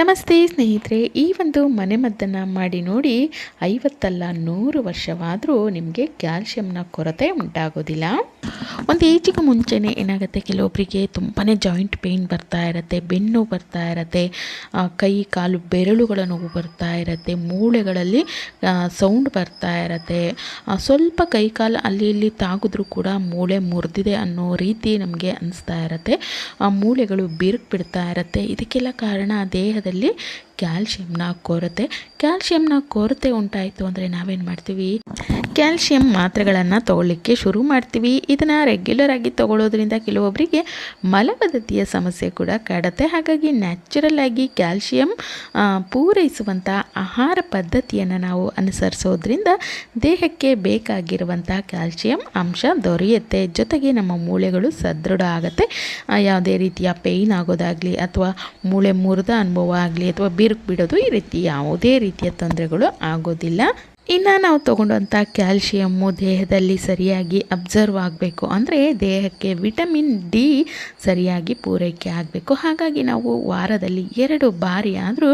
ನಮಸ್ತೆ ಸ್ನೇಹಿತರೆ ಈ ಒಂದು ಮನೆಮದ್ದನ್ನು ಮಾಡಿ ನೋಡಿ ಐವತ್ತಲ್ಲ ನೂರು ವರ್ಷವಾದರೂ ನಿಮಗೆ ಕ್ಯಾಲ್ಶಿಯಂನ ಕೊರತೆ ಉಂಟಾಗೋದಿಲ್ಲ. ಒಂದು ಏಜಿಗೆ ಮುಂಚೆನೇ ಏನಾಗುತ್ತೆ? ಕೆಲವೊಬ್ಬರಿಗೆ ತುಂಬಾ ಜಾಯಿಂಟ್ ಪೇಯ್ನ್ ಬರ್ತಾ ಇರುತ್ತೆ, ಬೆನ್ನು ಬರ್ತಾ ಇರುತ್ತೆ ಕೈ, ಕಾಲು ಬೆರಳುಗಳ ನೋವು ಬರ್ತಾ ಇರುತ್ತೆ, ಮೂಳೆಗಳಲ್ಲಿ ಸೌಂಡ್ ಬರ್ತಾ ಇರುತ್ತೆ. ಸ್ವಲ್ಪ ಕೈ ಕಾಲು ಅಲ್ಲಿ ಇಲ್ಲಿ ತಾಗಿದ್ರೂ ಕೂಡ ಮೂಳೆ ಮುರಿದಿದೆ ಅನ್ನೋ ರೀತಿ ನಮಗೆ ಅನಿಸ್ತಾ ಇರುತ್ತೆ. ಆ, ಮೂಳೆಗಳು ಬಿರುಕು ಬಿಡ್ತಾ ಇರುತ್ತೆ. ಇದಕ್ಕೆಲ್ಲ ಕಾರಣ ದೇಹದಲ್ಲಿ ಕ್ಯಾಲ್ಶಿಯಂನ ಕೊರತೆ. ಕ್ಯಾಲ್ಶಿಯಂನ ಕೊರತೆ ಉಂಟಾಯಿತು ಅಂದರೆ ನಾವೇನು ಮಾಡ್ತೀವಿ? ಕ್ಯಾಲ್ಶಿಯಂ ಮಾತ್ರೆಗಳನ್ನು ತಗೊಳ್ಳಿಕ್ಕೆ ಶುರು ಮಾಡ್ತೀವಿ. ಇದನ್ನು ರೆಗ್ಯುಲರ್ ಆಗಿ ತಗೊಳ್ಳೋದ್ರಿಂದ ಕೆಲವೊಬ್ಬರಿಗೆ ಮಲಬದ್ಧತೆಯ ಸಮಸ್ಯೆ ಕೂಡ ಕಾಡುತ್ತೆ. ಹಾಗಾಗಿ ನ್ಯಾಚುರಲ್ ಆಗಿ ಕ್ಯಾಲ್ಶಿಯಂ ಪೂರೈಸುವಂಥ ಆಹಾರ ಪದ್ಧತಿಯನ್ನು ನಾವು ಅನುಸರಿಸೋದ್ರಿಂದ ದೇಹಕ್ಕೆ ಬೇಕಾಗಿರುವಂಥ ಕ್ಯಾಲ್ಶಿಯಂ ಅಂಶ ದೊರೆಯುತ್ತೆ. ಜೊತೆಗೆ ನಮ್ಮ ಮೂಳೆಗಳು ಸದೃಢ ಆಗುತ್ತೆ. ಯಾವುದೇ ರೀತಿಯ ಪೇಯ್ನ್ ಆಗೋದಾಗಲಿ ಅಥವಾ ಮೂಳೆ ಮುರಿದ ಅನುಭವ ಆಗಲಿ ಅಥವಾ ಬಿರುಕು ಬಿಡೋದು ಈ ರೀತಿ ಯಾವುದೇ ರೀತಿಯ ತೊಂದರೆಗಳು ಆಗೋದಿಲ್ಲ. ಇನ್ನು ನಾವು ತಗೊಂಡಂಥ ಕ್ಯಾಲ್ಶಿಯಮ್ಮು ದೇಹದಲ್ಲಿ ಸರಿಯಾಗಿ ಅಬ್ಸರ್ವ್ ಆಗಬೇಕು ಅಂದರೆ ದೇಹಕ್ಕೆ ವಿಟಮಿನ್ ಡಿ ಸರಿಯಾಗಿ ಪೂರೈಕೆ ಆಗಬೇಕು. ಹಾಗಾಗಿ ನಾವು ವಾರದಲ್ಲಿ ಎರಡು ಬಾರಿ ಆದರೂ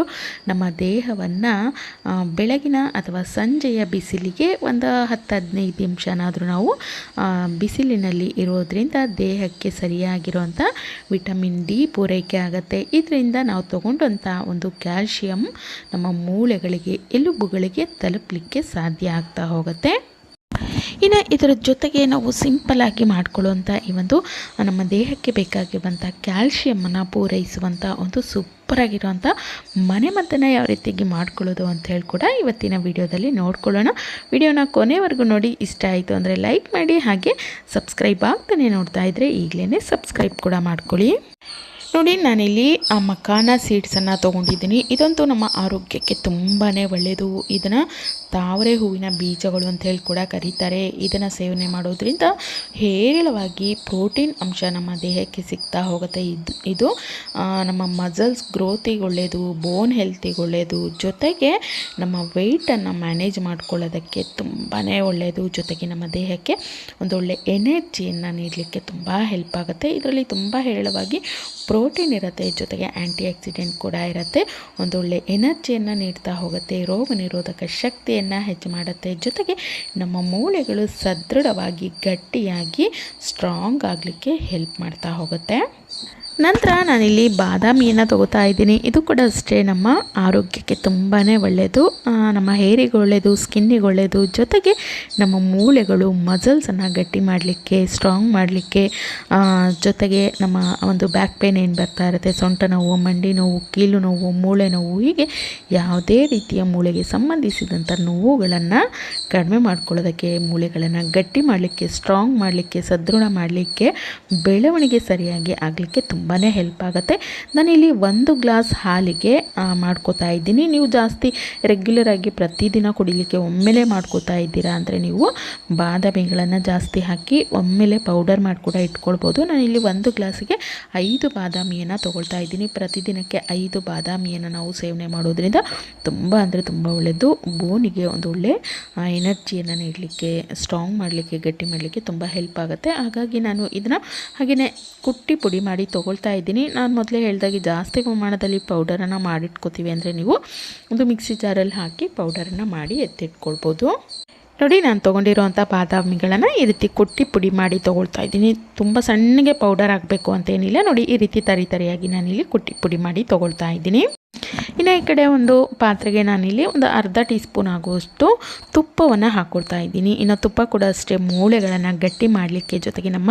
ನಮ್ಮ ದೇಹವನ್ನು ಬೆಳಗಿನ ಅಥವಾ ಸಂಜೆಯ ಬಿಸಿಲಿಗೆ ಒಂದು ಹತ್ತು ಹದಿನೈದು ನಿಮಿಷನಾದರೂ ನಾವು ಬಿಸಿಲಿನಲ್ಲಿ ಇರೋದ್ರಿಂದ ದೇಹಕ್ಕೆ ಸರಿಯಾಗಿರುವಂಥ ವಿಟಮಿನ್ ಡಿ ಪೂರೈಕೆ ಆಗುತ್ತೆ. ಇದರಿಂದ ನಾವು ತಗೊಂಡಂಥ ಒಂದು ಕ್ಯಾಲ್ಶಿಯಂ ನಮ್ಮ ಮೂಳೆಗಳಿಗೆ, ಎಲುಬುಗಳಿಗೆ ತಲುಪಲಿಕ್ಕೆ ಸಾಧ್ಯ ಆಗ್ತಾ ಹೋಗುತ್ತೆ. ಇನ್ನು ಇದರ ಜೊತೆಗೆ ನಾವು ಸಿಂಪಲ್ಲಾಗಿ ಮಾಡ್ಕೊಳ್ಳುವಂಥ ಈ ಒಂದು ನಮ್ಮ ದೇಹಕ್ಕೆ ಬೇಕಾಗಿರುವಂಥ ಕ್ಯಾಲ್ಶಿಯಮನ್ನು ಪೂರೈಸುವಂಥ ಒಂದು ಸೂಪರಾಗಿರುವಂಥ ಮನೆಮದ್ದನ್ನು ಯಾವ ರೀತಿಯಾಗಿ ಮಾಡ್ಕೊಳ್ಳೋದು ಅಂತ ಹೇಳಿ ಕೂಡ ಇವತ್ತಿನ ವಿಡಿಯೋದಲ್ಲಿ ನೋಡ್ಕೊಳ್ಳೋಣ. ವಿಡಿಯೋನ ಕೊನೆವರೆಗೂ ನೋಡಿ, ಇಷ್ಟ ಆಯಿತು ಅಂದರೆ ಲೈಕ್ ಮಾಡಿ, ಹಾಗೆ ಸಬ್ಸ್ಕ್ರೈಬ್ ಆಗ್ತಾನೆ ನೋಡ್ತಾ ಇದ್ದರೆ ಈಗಲೇ ಸಬ್ಸ್ಕ್ರೈಬ್ ಕೂಡ ಮಾಡ್ಕೊಳ್ಳಿ. ನೋಡಿ, ನಾನಿಲ್ಲಿ ಆ ಮಕಾನ ಸೀಡ್ಸನ್ನು ತೊಗೊಂಡಿದ್ದೀನಿ. ಇದಂತೂ ನಮ್ಮ ಆರೋಗ್ಯಕ್ಕೆ ತುಂಬಾ ಒಳ್ಳೆಯದು ಇದನ್ನು ತಾವರೆ ಹೂವಿನ ಬೀಜಗಳು ಅಂತ ಹೇಳಿ ಕೂಡ ಕರೀತಾರೆ. ಇದನ್ನು ಸೇವನೆ ಮಾಡೋದ್ರಿಂದ ಹೇರಳವಾಗಿ ಪ್ರೋಟೀನ್ ಅಂಶ ನಮ್ಮ ದೇಹಕ್ಕೆ ಸಿಗ್ತಾ ಹೋಗುತ್ತೆ. ಇದು ಇದು ನಮ್ಮ ಮಸಲ್ಸ್ ಗ್ರೋತಿಗೆ ಒಳ್ಳೆಯದು ಬೋನ್ ಹೆಲ್ತಿಗೆ ಒಳ್ಳೆಯದು ಜೊತೆಗೆ ನಮ್ಮ ವೆಯ್ಟನ್ನು ಮ್ಯಾನೇಜ್ ಮಾಡ್ಕೊಳ್ಳೋದಕ್ಕೆ ತುಂಬಾ ಒಳ್ಳೆಯದು ಜೊತೆಗೆ ನಮ್ಮ ದೇಹಕ್ಕೆ ಒಂದೊಳ್ಳೆ ಎನರ್ಜಿಯನ್ನು ನೀಡಲಿಕ್ಕೆ ತುಂಬ ಹೆಲ್ಪ್ ಆಗುತ್ತೆ. ಇದರಲ್ಲಿ ತುಂಬ ಹೇರಳವಾಗಿ ಪ್ರೋಟೀನ್ ಇರುತ್ತೆ ಜೊತೆಗೆ ಆ್ಯಂಟಿ ಆಕ್ಸಿಡೆಂಟ್ ಕೂಡ ಇರುತ್ತೆ. ಒಂದೊಳ್ಳೆ ಎನರ್ಜಿಯನ್ನು ನೀಡ್ತಾ ಹೋಗುತ್ತೆ, ರೋಗ ನಿರೋಧಕ ಶಕ್ತಿಯನ್ನು ಹೆಚ್ಚು ಮಾಡುತ್ತೆ. ಜೊತೆಗೆ ನಮ್ಮ ಮೂಳೆಗಳು ಸದೃಢವಾಗಿ, ಗಟ್ಟಿಯಾಗಿ ಸ್ಟ್ರಾಂಗ್ ಆಗಲಿಕ್ಕೆ ಹೆಲ್ಪ್ ಮಾಡ್ತಾ ಹೋಗುತ್ತೆ. ನಂತರ ನಾನಿಲ್ಲಿ ಬಾದಾಮಿಯನ್ನು ತಗೋತಾ ಇದ್ದೀನಿ. ಇದು ಕೂಡ ಅಷ್ಟೇ ನಮ್ಮ ಆರೋಗ್ಯಕ್ಕೆ ತುಂಬಾ ಒಳ್ಳೆಯದು ನಮ್ಮ ಹೇರಿಗೆ ಒಳ್ಳೆಯದು ಸ್ಕಿನ್ನಿಗೆ ಒಳ್ಳೆಯದು ಜೊತೆಗೆ ನಮ್ಮ ಮೂಳೆಗಳು ಮಸಲ್ಸನ್ನು ಗಟ್ಟಿ ಮಾಡಲಿಕ್ಕೆ, ಸ್ಟ್ರಾಂಗ್ ಮಾಡಲಿಕ್ಕೆ ಜೊತೆಗೆ ನಮ್ಮ ಒಂದು ಬ್ಯಾಕ್ ಪೇನ್ ಏನು ಬರ್ತಾ ಇರುತ್ತೆ, ಸೊಂಟ ನೋವು, ಮಂಡಿ ನೋವು, ಕೀಲು ನೋವು, ಮೂಳೆ ನೋವು, ಹೀಗೆ ಯಾವುದೇ ರೀತಿಯ ಮೂಳೆಗೆ ಸಂಬಂಧಿಸಿದಂಥ ನೋವುಗಳನ್ನು ಕಡಿಮೆ ಮಾಡ್ಕೊಳ್ಳೋದಕ್ಕೆ, ಮೂಳೆಗಳನ್ನು ಗಟ್ಟಿ ಮಾಡಲಿಕ್ಕೆ, ಸ್ಟ್ರಾಂಗ್ ಮಾಡಲಿಕ್ಕೆ, ಸದೃಢ ಮಾಡಲಿಕ್ಕೆ, ಬೆಳವಣಿಗೆ ಸರಿಯಾಗಿ ಆಗಲಿಕ್ಕೆ ತುಂಬಾ ಹೆಲ್ಪ್ ಆಗುತ್ತೆ. ನಾನಿಲ್ಲಿ ಒಂದು ಗ್ಲಾಸ್ ಹಾಲಿಗೆ ಮಾಡ್ಕೋತಾ ಇದ್ದೀನಿ. ನೀವು ಜಾಸ್ತಿ ರೆಗ್ಯುಲರ್ ಆಗಿ ಪ್ರತಿದಿನ ಕುಡಿಲಿಕ್ಕೆ ಒಮ್ಮೆಲೆ ಮಾಡ್ಕೋತಾ ಇದ್ದೀರಾ ಅಂದರೆ ನೀವು ಬಾದಾಮಿಗಳನ್ನು ಜಾಸ್ತಿ ಹಾಕಿ ಒಮ್ಮೆಲೆ ಪೌಡರ್ ಮಾಡಿ ಕೂಡ ಇಟ್ಕೊಳ್ಬೋದು. ನಾನಿಲ್ಲಿ ಒಂದು ಗ್ಲಾಸಿಗೆ ಐದು ಬಾದಾಮಿಯನ್ನು ತೊಗೊಳ್ತಾ ಇದ್ದೀನಿ. ಪ್ರತಿದಿನಕ್ಕೆ ಐದು ಬಾದಾಮಿಯನ್ನು ನಾವು ಸೇವನೆ ಮಾಡೋದ್ರಿಂದ ತುಂಬ ಅಂದರೆ ತುಂಬ ಒಳ್ಳೆಯದು ಬೋನಿಗೆ ಒಂದು ಒಳ್ಳೆ ಎನರ್ಜಿಯನ್ನು ನೀಡಲಿಕ್ಕೆ ಸ್ಟ್ರಾಂಗ್ ಮಾಡಲಿಕ್ಕೆ, ಗಟ್ಟಿ ಮಾಡಲಿಕ್ಕೆ ತುಂಬ ಹೆಲ್ಪ್ ಆಗುತ್ತೆ. ಹಾಗಾಗಿ ನಾನು ಇದನ್ನು ಹಾಗೆಯೇ ಕುಟ್ಟಿ ಪುಡಿ ಮಾಡಿ ತೊಗೊಳ್ತಾ ಇದ್ದೀನಿ. ನಾನು ಮೊದಲೇ ಹೇಳಿದಾಗೆ ಜಾಸ್ತಿ ಪ್ರಮಾಣದಲ್ಲಿ ಪೌಡರನ್ನು ಮಾಡಿಟ್ಕೋತೀವಿ ಅಂದರೆ ನೀವು ಒಂದು ಮಿಕ್ಸಿ ಜಾರಲ್ಲಿ ಹಾಕಿ ಪೌಡರನ್ನು ಮಾಡಿ ಎತ್ತಿಟ್ಕೊಳ್ಬೋದು. ನೋಡಿ, ನಾನು ತೊಗೊಂಡಿರೋವಂಥ ಬಾದಾಮಿಗಳನ್ನು ಈ ರೀತಿ ಕುಟ್ಟಿ ಪುಡಿ ಮಾಡಿ ತೊಗೊಳ್ತಾ ಇದ್ದೀನಿ. ತುಂಬ ಸಣ್ಣಗೆ ಪೌಡರ್ ಆಗಬೇಕು ಅಂತೇನಿಲ್ಲ ನೋಡಿ, ಈ ರೀತಿ ತರಿ ತರಿಯಾಗಿ ನಾನಿಲ್ಲಿ ಕುಟ್ಟಿ ಪುಡಿ ಮಾಡಿ ತೊಗೊಳ್ತಾ ಇದ್ದೀನಿ. ಇನ್ನು ಈ ಕಡೆ ಒಂದು ಪಾತ್ರೆಗೆ ನಾನಿಲ್ಲಿ ಒಂದು ಅರ್ಧ ಟೀ ಸ್ಪೂನ್ ಆಗುವಷ್ಟು ತುಪ್ಪವನ್ನು ಹಾಕ್ಕೊಡ್ತಾ ಇದ್ದೀನಿ. ಇನ್ನು ತುಪ್ಪ ಕೂಡ ಅಷ್ಟೇ ಮೂಳೆಗಳನ್ನು ಗಟ್ಟಿ ಮಾಡಲಿಕ್ಕೆ ಜೊತೆಗೆ ನಮ್ಮ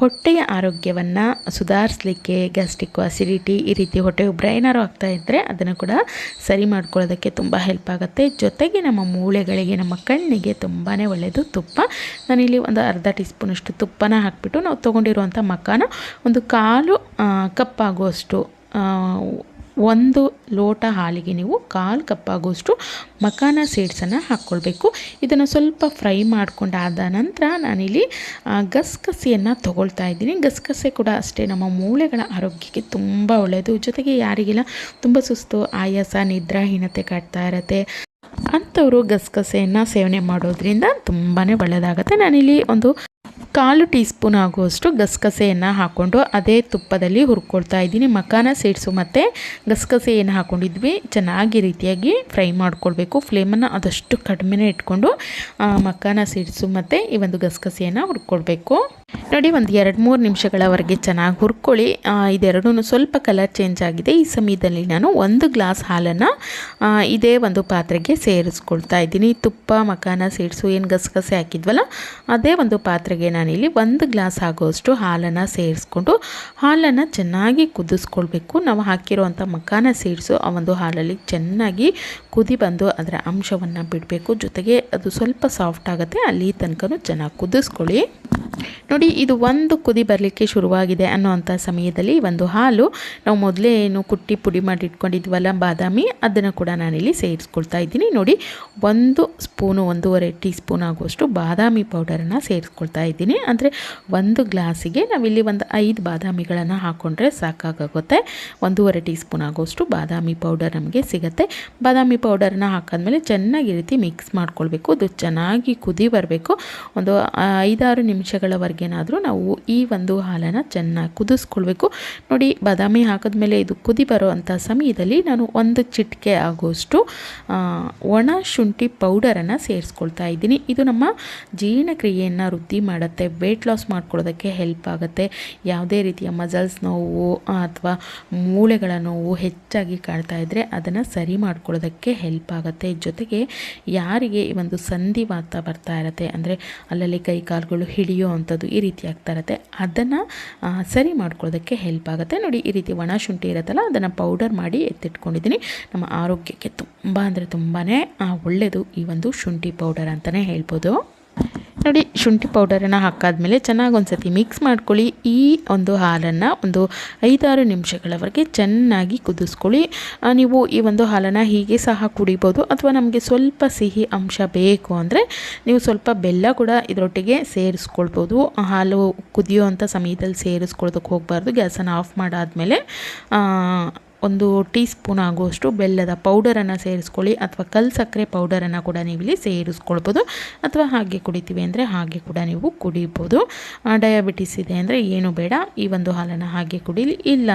ಹೊಟ್ಟೆಯ ಆರೋಗ್ಯವನ್ನು ಸುಧಾರಿಸಲಿಕ್ಕೆ, ಗ್ಯಾಸ್ಟ್ರಿಕ್ ಅಸಿಡಿಟಿ, ಈ ರೀತಿ ಹೊಟ್ಟೆ ಉಬ್ಬರ ಏನಾರು ಆಗ್ತಾ ಇದ್ದರೆ ಅದನ್ನು ಕೂಡ ಸರಿ ಮಾಡ್ಕೊಳ್ಳೋದಕ್ಕೆ ತುಂಬ ಹೆಲ್ಪ್ ಆಗುತ್ತೆ. ಜೊತೆಗೆ ನಮ್ಮ ಮೂಳೆಗಳಿಗೆ, ನಮ್ಮ ಕಣ್ಣಿಗೆ ತುಂಬಾ ಒಳ್ಳೆಯದು ತುಪ್ಪ. ನಾನಿಲ್ಲಿ ಒಂದು ಅರ್ಧ ಟೀ ಸ್ಪೂನಷ್ಟು ತುಪ್ಪನ ಹಾಕಿಬಿಟ್ಟು ನಾವು ತೊಗೊಂಡಿರುವಂಥ ಮಕಾನ ಒಂದು ಕಾಲು ಕಪ್ಪಾಗುವಷ್ಟು ಒಂದು ಲೋಟ ಹಾಲಿಗೆ ನೀವು ಕಾಲು ಕಪ್ಪಾಗುವಷ್ಟು ಮಕಾನ ಸೀಡ್ಸನ್ನು ಹಾಕ್ಕೊಳ್ಬೇಕು. ಇದನ್ನು ಸ್ವಲ್ಪ ಫ್ರೈ ಮಾಡ್ಕೊಂಡಾದ ನಂತರ ನಾನಿಲ್ಲಿ ಗಸಗಸೆಯನ್ನು ತೊಗೊಳ್ತಾ ಇದ್ದೀನಿ. ಗಸಗಸೆ ಕೂಡ ಅಷ್ಟೇ, ನಮ್ಮ ಮೂಳೆಗಳ ಆರೋಗ್ಯಕ್ಕೆ ತುಂಬ ಒಳ್ಳೆಯದು ಜೊತೆಗೆ ಯಾರಿಗೆಲ್ಲ ತುಂಬ ಸುಸ್ತು, ಆಯಾಸ, ನಿದ್ರಾಹೀನತೆ ಕಾಡ್ತಾ ಇರತ್ತೆ, ಅಂಥವರು ಗಸಗಸೆಯನ್ನು ಸೇವನೆ ಮಾಡೋದ್ರಿಂದ ತುಂಬಾ ಒಳ್ಳೆಯದಾಗುತ್ತೆ ನಾನಿಲ್ಲಿ ಒಂದು ಕಾಲು ಟೀ ಸ್ಪೂನ್ ಆಗುವಷ್ಟು ಗಸಗಸೆಯನ್ನು ಹಾಕ್ಕೊಂಡು ಅದೇ ತುಪ್ಪದಲ್ಲಿ ಹುರ್ಕೊಳ್ತಾ ಇದ್ದೀನಿ. ಮಕಾನ ಸೀಡ್ಸು ಮತ್ತು ಗಸಗಸೆಯನ್ನು ಹಾಕ್ಕೊಂಡಿದ್ವಿ ಚೆನ್ನಾಗಿ ರೀತಿಯಾಗಿ ಫ್ರೈ ಮಾಡ್ಕೊಳ್ಬೇಕು. ಫ್ಲೇಮನ್ನು ಆದಷ್ಟು ಕಡಿಮೆನೇ ಇಟ್ಕೊಂಡು ಮಕಾನ ಸೀಡ್ಸು ಮತ್ತು ಈ ಒಂದು ಗಸಗಸೆಯನ್ನು ಹುರ್ಕೊಳ್ಬೇಕು. ನೋಡಿ, ಒಂದು ಎರಡು ಮೂರು ನಿಮಿಷಗಳವರೆಗೆ ಚೆನ್ನಾಗಿ ಹುರ್ಕೊಳ್ಳಿ. ಇದೆರಡೂ ಸ್ವಲ್ಪ ಕಲರ್ ಚೇಂಜ್ ಆಗಿದೆ. ಈ ಸಮಯದಲ್ಲಿ ನಾನು ಒಂದು ಗ್ಲಾಸ್ ಹಾಲನ್ನು ಇದೇ ಒಂದು ಪಾತ್ರೆಗೆ ಸೇರಿಸ್ಕೊಳ್ತಾ ಇದ್ದೀನಿ. ತುಪ್ಪ ಮಕಾನ ಸೀಡ್ಸು ಏನು ಗಸಗಸೆ ಹಾಕಿದ್ವಲ್ಲ, ಅದೇ ಒಂದು ಪಾತ್ರೆಗೆ ನಾನಿಲ್ಲಿ ಒಂದು ಗ್ಲಾಸ್ ಆಗೋಷ್ಟು ಹಾಲನ್ನು ಸೇರಿಸ್ಕೊಂಡು ಹಾಲನ್ನು ಚೆನ್ನಾಗಿ ಕುದಿಸ್ಕೊಳ್ಬೇಕು. ನಾವು ಹಾಕಿರುವಂಥ ಮಖಾನ ಸೇರಿಸು ಆ ಒಂದು ಹಾಲಲ್ಲಿ ಚೆನ್ನಾಗಿ ಕುದಿ ಬಂದು ಅದರ ಅಂಶವನ್ನು ಬಿಡಬೇಕು. ಜೊತೆಗೆ ಅದು ಸ್ವಲ್ಪ ಸಾಫ್ಟ್ ಆಗುತ್ತೆ. ಅಲ್ಲಿ ತನಕನೂ ಚೆನ್ನಾಗಿ ಕುದಿಸ್ಕೊಳ್ಳಿ. ನೋಡಿ, ಇದು ಒಂದು ಕುದಿ ಬರಲಿಕ್ಕೆ ಶುರುವಾಗಿದೆ ಅನ್ನೋವಂಥ ಸಮಯದಲ್ಲಿ ಒಂದು ಹಾಲು ನಾವು ಮೊದಲೇ ಏನು ಕುಟ್ಟಿ ಪುಡಿ ಮಾಡಿ ಇಟ್ಕೊಂಡಿದ್ವಲ್ಲ ಬಾದಾಮಿ, ಅದನ್ನು ಕೂಡ ನಾನಿಲ್ಲಿ ಸೇರಿಸ್ಕೊಳ್ತಾ ಇದ್ದೀನಿ. ನೋಡಿ, ಒಂದು ಸ್ಪೂನು, ಒಂದೂವರೆ ಟೀ ಸ್ಪೂನ್ ಆಗುವಷ್ಟು ಬಾದಾಮಿ ಪೌಡರನ್ನು ಸೇರಿಸ್ಕೊಳ್ತಾ ಇದ್ದೀನಿ. ಅಂದರೆ ಒಂದು ಗ್ಲಾಸಿಗೆ ನಾವಿಲ್ಲಿ ಒಂದು ಐದು ಬಾದಾಮಿಗಳನ್ನು ಹಾಕ್ಕೊಂಡ್ರೆ ಸಾಕಾಗುತ್ತೆ ಒಂದೂವರೆ ಟೀ ಸ್ಪೂನ್ ಆಗೋಷ್ಟು ಬಾದಾಮಿ ಪೌಡರ್ ನಮಗೆ ಸಿಗುತ್ತೆ. ಬಾದಾಮಿ ಪೌಡರನ್ನ ಹಾಕಾದ್ಮೇಲೆ ಚೆನ್ನಾಗಿ ರೀತಿ ಮಿಕ್ಸ್ ಮಾಡ್ಕೊಳ್ಬೇಕು. ಅದು ಚೆನ್ನಾಗಿ ಕುದಿ ಬರಬೇಕು. ಒಂದು ಐದಾರು ನಿಮಿಷಗಳವರೆಗೇನಾದರೂ ನಾವು ಈ ಒಂದು ಹಾಲನ್ನು ಚೆನ್ನಾಗಿ ಕುದಿಸ್ಕೊಳ್ಬೇಕು. ನೋಡಿ, ಬಾದಾಮಿ ಹಾಕಿದ್ಮೇಲೆ ಇದು ಕುದಿ ಬರೋ ಅಂಥ ಸಮಯದಲ್ಲಿ ನಾನು ಒಂದು ಚಿಟಿಕೆ ಆಗೋಷ್ಟು ಒಣ ಶುಂಠಿ ಪೌಡರನ್ನು ಸೇರಿಸ್ಕೊಳ್ತಾ ಇದ್ದೀನಿ. ಇದು ನಮ್ಮ ಜೀರ್ಣಕ್ರಿಯೆಯನ್ನು ವೃದ್ಧಿ ಮಾಡುತ್ತೆ. ವೆಯ್ಟ್ ಲಾಸ್ ಮಾಡ್ಕೊಳ್ಳೋದಕ್ಕೆ ಹೆಲ್ಪ್ ಆಗುತ್ತೆ. ಯಾವುದೇ ರೀತಿಯ ಮಸಲ್ಸ್ ನೋವು ಅಥವಾ ಮೂಳೆಗಳ ನೋವು ಹೆಚ್ಚಾಗಿ ಕಾಡ್ತಾ ಇದ್ದರೆ ಅದನ್ನು ಸರಿ ಮಾಡ್ಕೊಳ್ಳೋದಕ್ಕೆ ಹೆಲ್ಪ್ ಆಗುತ್ತೆ. ಜೊತೆಗೆ ಯಾರಿಗೆ ಈ ಒಂದು ಸಂಧಿವಾತ ಬರ್ತಾ ಇರುತ್ತೆ, ಅಂದರೆ ಅಲ್ಲಲ್ಲಿ ಕೈ ಕಾಲುಗಳು ಹಿಡಿಯೋ ಅಂಥದ್ದು ಈ ರೀತಿ ಆಗ್ತಾ ಇರುತ್ತೆ, ಅದನ್ನು ಸರಿ ಮಾಡ್ಕೊಳ್ಳೋದಕ್ಕೆ ಹೆಲ್ಪ್ ಆಗುತ್ತೆ. ನೋಡಿ, ಈ ರೀತಿ ಒಣ ಶುಂಠಿ ಇರುತ್ತಲ್ಲ, ಅದನ್ನು ಪೌಡರ್ ಮಾಡಿ ಎತ್ತಿಟ್ಕೊಂಡಿದ್ದೀನಿ. ನಮ್ಮ ಆರೋಗ್ಯಕ್ಕೆ ತುಂಬ ಅಂದರೆ ತುಂಬಾ ಒಳ್ಳೆಯದು ಈ ಒಂದು ಶುಂಠಿ ಪೌಡರ್ ಅಂತಲೇ ಹೇಳ್ಬೋದು. ನೋಡಿ ಶುಂಠಿ ಪೌಡರನ್ನು ಹಾಕಾದ್ಮೇಲೆ ಚೆನ್ನಾಗಿ ಒಂದು ಸತಿ ಮಿಕ್ಸ್ ಮಾಡ್ಕೊಳ್ಳಿ. ಈ ಒಂದು ಹಾಲನ್ನು ಒಂದು ಐದಾರು ನಿಮಿಷಗಳವರೆಗೆ ಚೆನ್ನಾಗಿ ಕುದಿಸ್ಕೊಳ್ಳಿ. ನೀವು ಈ ಒಂದು ಹಾಲನ್ನು ಹೀಗೆ ಸಹ ಕುಡಿಬೋದು. ಅಥವಾ ನಮಗೆ ಸ್ವಲ್ಪ ಸಿಹಿ ಅಂಶ ಬೇಕು ಅಂದರೆ ನೀವು ಸ್ವಲ್ಪ ಬೆಲ್ಲ ಕೂಡ ಇದರೊಟ್ಟಿಗೆ ಸೇರಿಸ್ಕೊಳ್ಬೋದು. ಹಾಲು ಕುದಿಯೋ ಅಂಥ ಸಮಯದಲ್ಲಿ ಸೇರಿಸ್ಕೊಳ್ಳೋದಕ್ಕೆ ಹೋಗಬಾರ್ದು. ಗ್ಯಾಸನ್ನು ಆಫ್ ಮಾಡಾದಮೇಲೆ ಒಂದು ಟೀ ಸ್ಪೂನ್ ಆಗುವಷ್ಟು ಬೆಲ್ಲದ ಪೌಡರನ್ನು ಸೇರಿಸ್ಕೊಳ್ಳಿ ಅಥವಾ ಕಲ್ ಸಕ್ಕರೆ ಪೌಡರನ್ನು ಕೂಡ ನೀವು ಇಲ್ಲಿ ಸೇರಿಸ್ಕೊಳ್ಬೋದು. ಅಥವಾ ಹಾಗೆ ಕುಡಿತೀವಿ ಅಂದರೆ ಹಾಗೆ ಕೂಡ ನೀವು ಕುಡಿಬೋದು. ಡಯಾಬಿಟಿಸ್ ಇದೆ ಅಂದರೆ ಏನು ಬೇಡ, ಈ ಒಂದು ಹಾಲನ್ನು ಹಾಗೆ ಕುಡೀಲಿ. ಇಲ್ಲ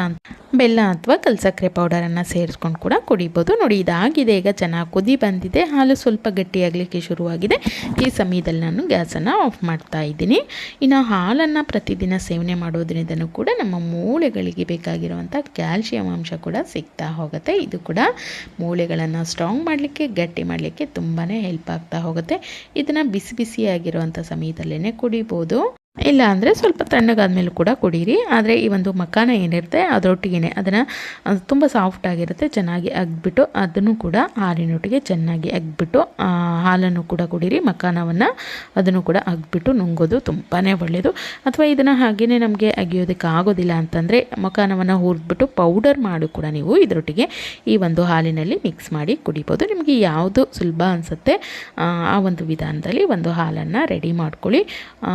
ಬೆಲ್ಲ ಅಥವಾ ಕಲ್ ಸಕ್ಕರೆ ಪೌಡರನ್ನು ಸೇರಿಸ್ಕೊಂಡು ಕೂಡ ಕುಡಿಬೋದು. ನೋಡಿ, ಇದಾಗಿದೆ. ಈಗ ಚೆನ್ನಾಗಿ ಕುದಿ ಬಂದಿದೆ. ಹಾಲು ಸ್ವಲ್ಪ ಗಟ್ಟಿಯಾಗಲಿಕ್ಕೆ ಶುರುವಾಗಿದೆ. ಈ ಸಮಯದಲ್ಲಿ ನಾನು ಗ್ಯಾಸನ್ನು ಆಫ್ ಮಾಡ್ತಾ ಇದ್ದೀನಿ. ಇನ್ನು ಹಾಲನ್ನು ಪ್ರತಿದಿನ ಸೇವನೆ ಮಾಡೋದ್ರಿಂದನೂ ಕೂಡ ನಮ್ಮ ಮೂಳೆಗಳಿಗೆ ಬೇಕಾಗಿರುವಂಥ ಕ್ಯಾಲ್ಶಿಯಂ ಅಂಶ ಕೂಡ ಸಿಗ್ತಾ ಹೋಗುತ್ತೆ. ಇದು ಕೂಡ ಮೂಳೆಗಳನ್ನು ಸ್ಟ್ರಾಂಗ್ ಮಾಡಲಿಕ್ಕೆ, ಗಟ್ಟಿ ಮಾಡಲಿಕ್ಕೆ ತುಂಬಾ ಹೆಲ್ಪ್ ಆಗ್ತಾ ಹೋಗುತ್ತೆ. ಇದನ್ನು ಬಿಸಿ ಬಿಸಿಯಾಗಿರುವಂಥ ಸಮಯದಲ್ಲೇ ಕುಡಿಬೋದು. ಇಲ್ಲ ಅಂದರೆ ಸ್ವಲ್ಪ ತಣ್ಣಗಾದ್ಮೇಲೂ ಕೂಡ ಕುಡೀರಿ. ಆದರೆ ಈ ಒಂದು ಮಕಾನ ಏನಿರುತ್ತೆ ಅದರೊಟ್ಟಿಗೆ ಅದನ್ನು ತುಂಬ ಸಾಫ್ಟ್ ಆಗಿರುತ್ತೆ ಚೆನ್ನಾಗಿ ಅಗ್ಬಿಟ್ಟು ಅದನ್ನು ಕೂಡ ಹಾಲಿನೊಟ್ಟಿಗೆ ಚೆನ್ನಾಗಿ ಅಗ್ಬಿಟ್ಟು ಹಾಲನ್ನು ಕೂಡ ಕುಡೀರಿ ಮಕಾನವನ್ನು ಅದನ್ನು ಕೂಡ ಅಗ್ಬಿಟ್ಟು ನುಂಗೋದು ತುಂಬಾ ಒಳ್ಳೆಯದು ಅಥವಾ ಇದನ್ನು ಹಾಗೆಯೇ ನಮಗೆ ಅಗಿಯೋದಕ್ಕೆ ಆಗೋದಿಲ್ಲ ಅಂತಂದರೆ ಮಕಾನವನ್ನು ಹುರಿದ್ಬಿಟ್ಟು ಪೌಡರ್ ಮಾಡಿ ಕೂಡ ನೀವು. ಇದರೊಟ್ಟಿಗೆ ಈ ಒಂದು ಹಾಲಿನಲ್ಲಿ ಮಿಕ್ಸ್ ಮಾಡಿ ಕುಡಿಬೋದು. ನಿಮಗೆ ಯಾವುದು ಸುಲಭ ಅನಿಸುತ್ತೆ ಆ ಒಂದು ವಿಧಾನದಲ್ಲಿ ಒಂದು ಹಾಲನ್ನು ರೆಡಿ ಮಾಡ್ಕೊಳ್ಳಿ. ಆ,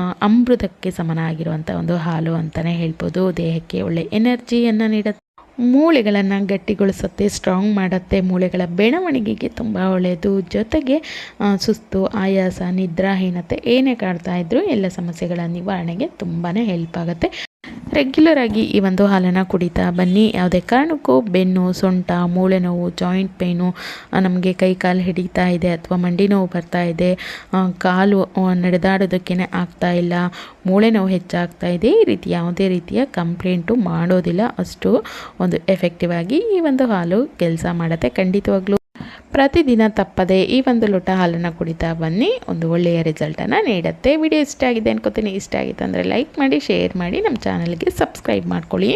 ಅಮೃತಕ್ಕೆ ಸಮನಾಗಿರುವಂಥ ಒಂದು ಹಾಲು ಅಂತಲೇ ಹೇಳ್ಬೋದು. ದೇಹಕ್ಕೆ ಒಳ್ಳೆ ಎನರ್ಜಿಯನ್ನು ನೀಡುತ್ತೆ. ಮೂಳೆಗಳನ್ನು ಗಟ್ಟಿಗೊಳಿಸುತ್ತೆ ಸ್ಟ್ರಾಂಗ್ ಮಾಡುತ್ತೆ. ಮೂಳೆಗಳ ಬೆಳವಣಿಗೆಗೆ ತುಂಬ ಒಳ್ಳೆಯದು. ಜೊತೆಗೆ ಸುಸ್ತು, ಆಯಾಸ, ನಿದ್ರಾಹೀನತೆ ಏನೇ ಕಾಡ್ತಾ ಇದ್ದರೂ ಎಲ್ಲ ಸಮಸ್ಯೆಗಳ ನಿವಾರಣೆಗೆ ತುಂಬಾ ಹೆಲ್ಪ್ ಆಗುತ್ತೆ. ರೆಗ್ಯುಲರ್ ಆಗಿ ಈ ಒಂದು ಹಾಲನ್ನು ಕುಡಿತಾ ಬನ್ನಿ. ಯಾವುದೇ ಕಾರಣಕ್ಕೂ ಬೆನ್ನು, ಸೊಂಟ, ಮೂಳೆ ನೋವು ಜಾಯಿಂಟ್ ಪೇನು ನಮಗೆ ಕೈ ಕಾಲು ಹಿಡಿತಾ ಇದೆ ಅಥವಾ ಮಂಡಿ ನೋವು ಬರ್ತಾ ಇದೆ ಕಾಲು ನಡೆದಾಡೋದಕ್ಕೇ ಆಗ್ತಾ ಇಲ್ಲ, ಮೂಳೆ ನೋವು ಹೆಚ್ಚಾಗ್ತಾ ಇದೆ, ಈ ರೀತಿ ಯಾವುದೇ ರೀತಿಯ ಕಂಪ್ಲೇಂಟು ಮಾಡೋದಿಲ್ಲ. ಅಷ್ಟು ಒಂದು ಎಫೆಕ್ಟಿವ್ ಆಗಿ ಈ ಒಂದು ಹಾಲು ಕೆಲಸ ಮಾಡುತ್ತೆ. ಖಂಡಿತವಾಗ್ಲೂ ಪ್ರತಿದಿನ ತಪ್ಪದೆ ಈ ಒಂದು ಲೋಟ ಹಾಲನ್ನು ಕುಡಿತಾ ಬನ್ನಿ. ಒಂದು ಒಳ್ಳೆಯ ರಿಸಲ್ಟನ್ನು ನೀಡುತ್ತೆ. ವಿಡಿಯೋ ಇಷ್ಟ ಆಗಿದೆ ಅನ್ಕೋತೀನಿ. ಇಷ್ಟ ಆಗಿತ್ತು ಅಂದರೆ ಲೈಕ್ ಮಾಡಿ ಶೇರ್ ಮಾಡಿ. ನಮ್ಮ ಚಾನಲ್ಗೆ ಸಬ್ಸ್ಕ್ರೈಬ್ ಮಾಡ್ಕೊಳ್ಳಿ.